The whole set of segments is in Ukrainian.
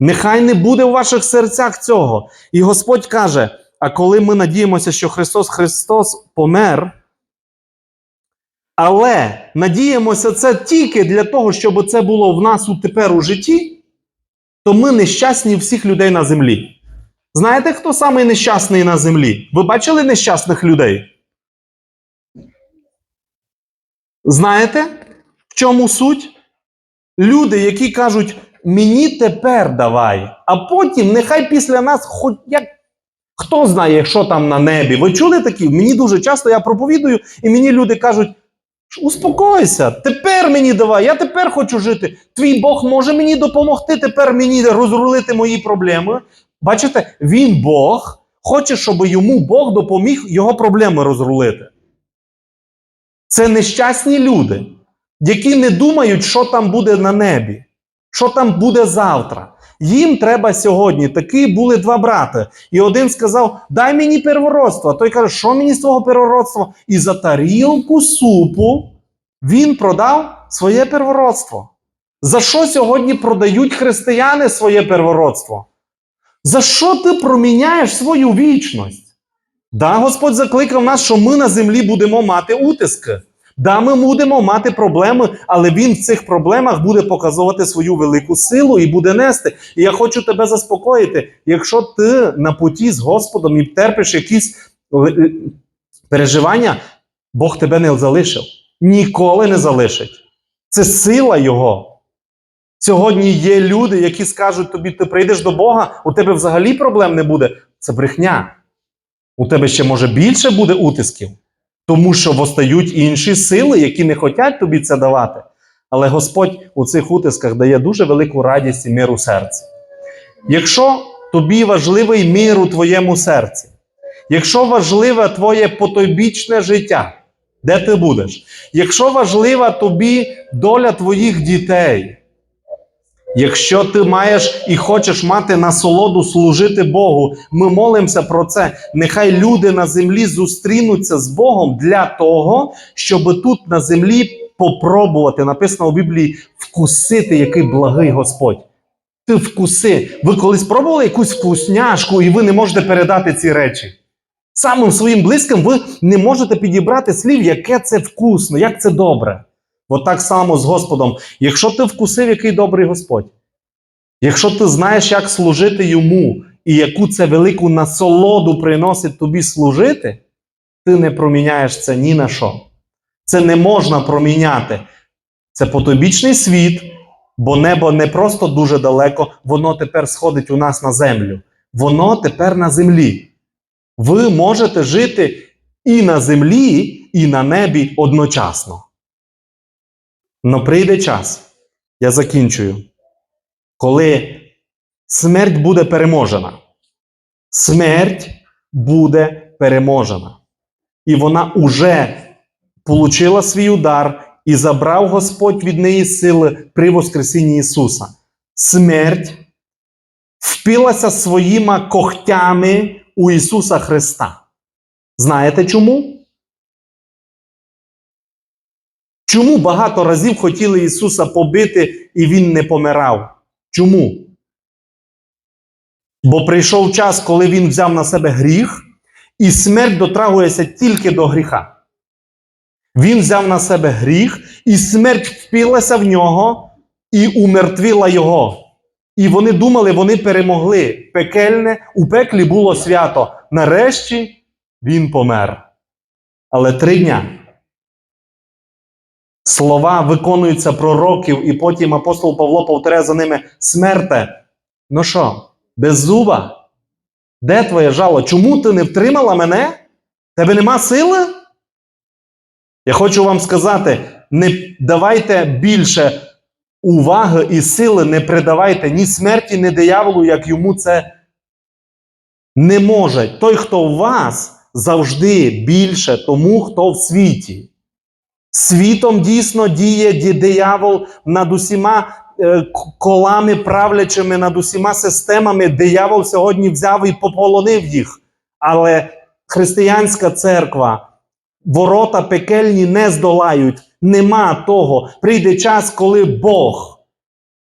Нехай не буде у ваших серцях цього. І Господь каже: а коли ми надіємося, що Христос Христос помер, але надіємося це тільки для того, щоб це було в нас у тепер у житті, то ми нещасні всіх людей на землі. Знаєте, хто самий нещасний на землі? Ви бачили нещасних людей? Знаєте, в чому суть? Люди, які кажуть, мені тепер давай, а потім нехай після нас хоч як. Хто знає, що там на небі? Ви чули такі? Мені дуже часто я проповідую, і мені люди кажуть: успокойся, тепер мені давай, я тепер хочу жити. Твій Бог може мені допомогти, тепер мені розрулити мої проблеми. Бачите, він Бог хоче, щоб йому Бог допоміг його проблеми розрулити. Це нещасні люди, які не думають, що там буде на небі, що там буде завтра. Їм треба сьогодні. Такі були два брати. І один сказав: Дай мені первородство. А той каже, що мені з того первородства? І за тарілку супу він продав своє первородство. За що сьогодні продають християни своє первородство? За що ти проміняєш свою вічність? Да, Господь закликав нас, що ми на землі будемо мати утиски. Да, ми будемо мати проблеми, але він в цих проблемах буде показувати свою велику силу і буде нести. І я хочу тебе заспокоїти. Якщо ти на путі з Господом і терпиш якісь е, переживання, Бог тебе не залишив. Ніколи не залишить. Це сила Його. Сьогодні є люди, які скажуть тобі, ти прийдеш до Бога, у тебе взагалі проблем не буде. Це брехня. У тебе ще може більше буде утисків. Тому що постають інші сили, які не хочуть тобі це давати. Але Господь у цих утисках дає дуже велику радість і мир у серці. Якщо тобі важливий мир у твоєму серці, якщо важливе твоє потойбічне життя, де ти будеш? Якщо важлива тобі доля твоїх дітей, Якщо ти маєш і хочеш мати насолоду служити Богу, ми молимося про це. Нехай люди на землі зустрінуться з Богом для того, щоб тут на землі попробувати, написано у Біблії, вкусити, який благий Господь. Ти вкуси. Ви колись пробували якусь вкусняшку, і ви не можете передати ці речі. Самим своїм близьким ви не можете підібрати слів, яке це вкусно, як це добре. От так само з Господом. Якщо ти вкусив, який добрий Господь, якщо ти знаєш, як служити йому, і яку це велику насолоду приносить тобі служити, ти не проміняєш це ні на що. Це не можна проміняти. Це потойбічний світ, бо небо не просто дуже далеко, воно тепер сходить у нас на землю. Воно тепер на землі. Ви можете жити і на землі, і на небі одночасно. Но прийде час, я закінчую, коли смерть буде переможена. Смерть буде переможена. І вона уже получила свій удар і забрав Господь від неї сили при Воскресінні Ісуса. Смерть впилася своїми когтями у Ісуса Христа. Знаєте чому? Чому багато разів хотіли Ісуса побити і Він не помирав? Чому? Бо прийшов час, коли Він взяв на себе гріх, і смерть дотрагується тільки до гріха. Він взяв на себе гріх, і смерть впілася в нього і умертвіла його. І вони думали, вони перемогли. Пекельне, у пеклі було свято. Нарешті він помер. Але три дня слова виконуються пророків, і потім апостол Павло повторяє за ними: смерте, ну що, без зуба? Де твоє жало? Чому ти не втримала мене? Тебе нема сили? Я хочу вам сказати: не давайте більше уваги і сили, не придавайте ні смерті, ні дияволу, як йому це не може. Той, хто в вас, завжди більше тому, хто в світі. Світом дійсно діє диявол над усіма е, колами правлячими, над усіма системами. Диявол сьогодні взяв і пополонив їх. Але християнська церква, ворота пекельні не здолають. Нема того. Прийде час, коли Бог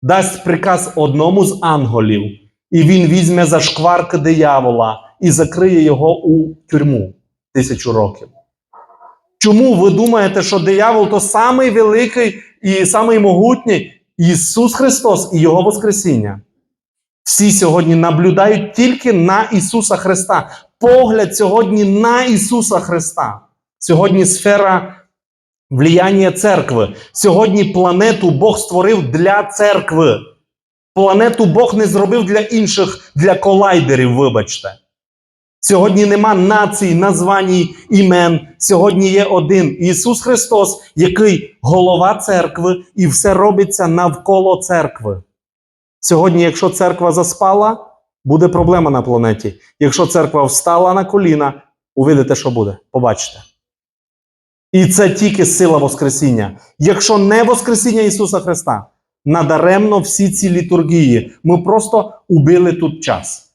дасть приказ одному з ангелів, і він візьме за шкварки диявола і закриє його у тюрму тисячу років. Чому ви думаєте, що диявол то самий великий і самий могутній Ісус Христос і Його Воскресіння? Всі сьогодні наблюдають тільки на Ісуса Христа. Погляд сьогодні на Ісуса Христа. Сьогодні сфера влияння церкви. Сьогодні планету Бог створив для церкви. Планету Бог не зробив для інших, для колайдерів, вибачте. Сьогодні нема націй, названі імен. Сьогодні є один Ісус Христос, який голова церкви, і все робиться навколо церкви. Сьогодні, якщо церква заспала, буде проблема на планеті. Якщо церква встала на коліна, увидите, що буде. Побачите. І це тільки сила Воскресіння. Якщо не Воскресіння Ісуса Христа, надаремно всі ці літургії. Ми просто убили тут час.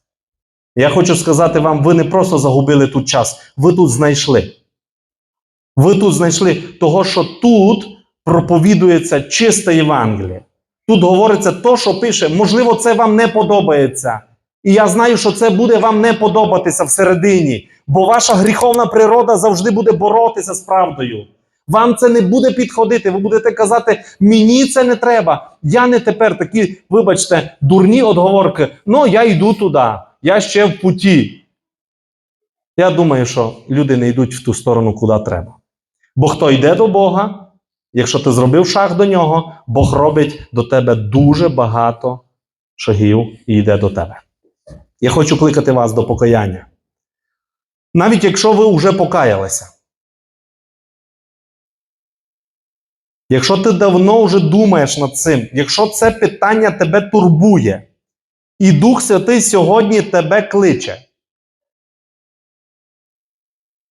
Я хочу сказати вам, ви не просто загубили тут час, ви тут знайшли. Ви тут знайшли того, що тут проповідується чисте Євангеліє. Тут говориться то, що пише. Можливо, це вам не подобається. І я знаю, що це буде вам не подобатися всередині, бо ваша гріховна природа завжди буде боротися з правдою. Вам це не буде підходити. Ви будете казати, мені це не треба. Я не тепер такі, вибачте, дурні отговорки. Ну, я йду туди, я ще в путі. Я думаю, що люди не йдуть в ту сторону, куди треба. Бо хто йде до Бога, якщо ти зробив шаг до нього, Бог робить до тебе дуже багато шагів і йде до тебе. Я хочу кликати вас до покаяння. Навіть якщо ви вже покаялися. Якщо ти давно вже думаєш над цим, якщо це питання тебе турбує, і Дух Святий сьогодні тебе кличе.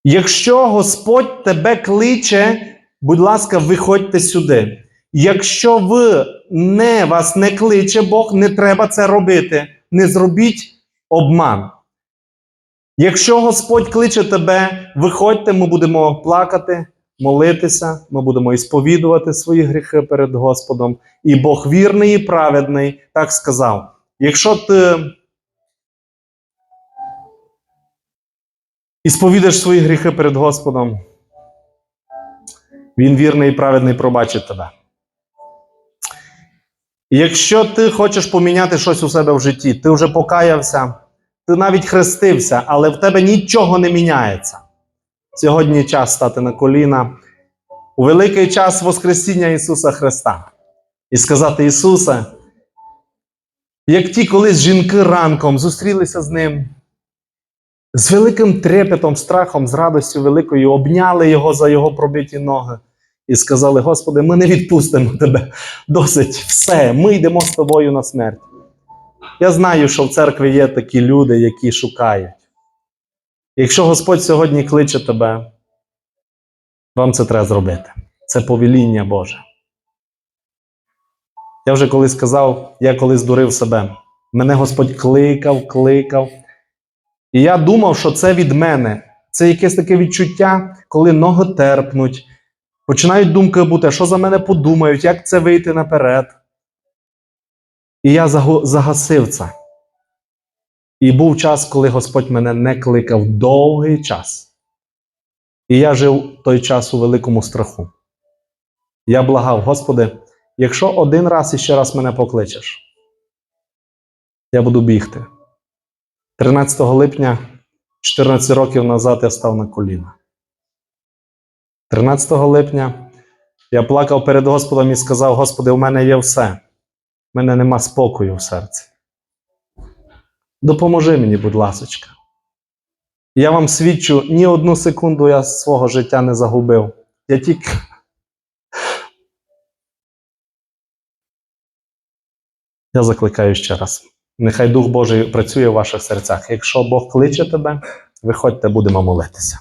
Якщо Господь тебе кличе, будь ласка, виходьте сюди. Якщо ви не вас не кличе Бог, не треба це робити. Не зробіть обман. Якщо Господь кличе тебе, виходьте, ми будемо плакати, молитися, ми будемо ісповідувати свої гріхи перед Господом. І Бог вірний і праведний так сказав. Якщо ти ісповідаєш свої гріхи перед Господом, Він вірний і праведний пробачить тебе. Якщо ти хочеш поміняти щось у себе в житті, ти вже покаявся, ти навіть хрестився, але в тебе нічого не міняється. Сьогодні час стати на коліна у великий час Воскресіння Ісуса Христа і сказати: Ісусе, як ті колись жінки ранком зустрілися з Ним, з великим трепетом, страхом, з радостю великою, обняли Його за Його пробиті ноги і сказали: Господи, ми не відпустимо Тебе. Досить все, ми йдемо з тобою на смерть. Я знаю, що в церкві є такі люди, які шукають. Якщо Господь сьогодні кличе тебе, вам це треба зробити. Це повеління Боже. Я вже колись сказав, я колись дурив себе. Мене Господь кликав, кликав. І я думав, що це від мене. Це якесь таке відчуття, коли ноги терпнуть, починають думки бути, що за мене подумають, як це вийти наперед. І я загасив це. І був час, коли Господь мене не кликав довгий час. І я жив той час у великому страху. Я благав, Господи, якщо один раз і ще раз мене покличеш, я буду бігти. 13 липня, 14 років назад, я став на коліна. 13 липня я плакав перед Господом і сказав: Господи, у мене є все. У мене нема спокою в серці. Допоможи мені, будь ласочка. Я вам свідчу, ні одну секунду я свого життя не загубив. Я тільки. Я закликаю ще раз. Нехай Дух Божий працює в ваших серцях. Якщо Бог кличе тебе, виходьте, будемо молитися.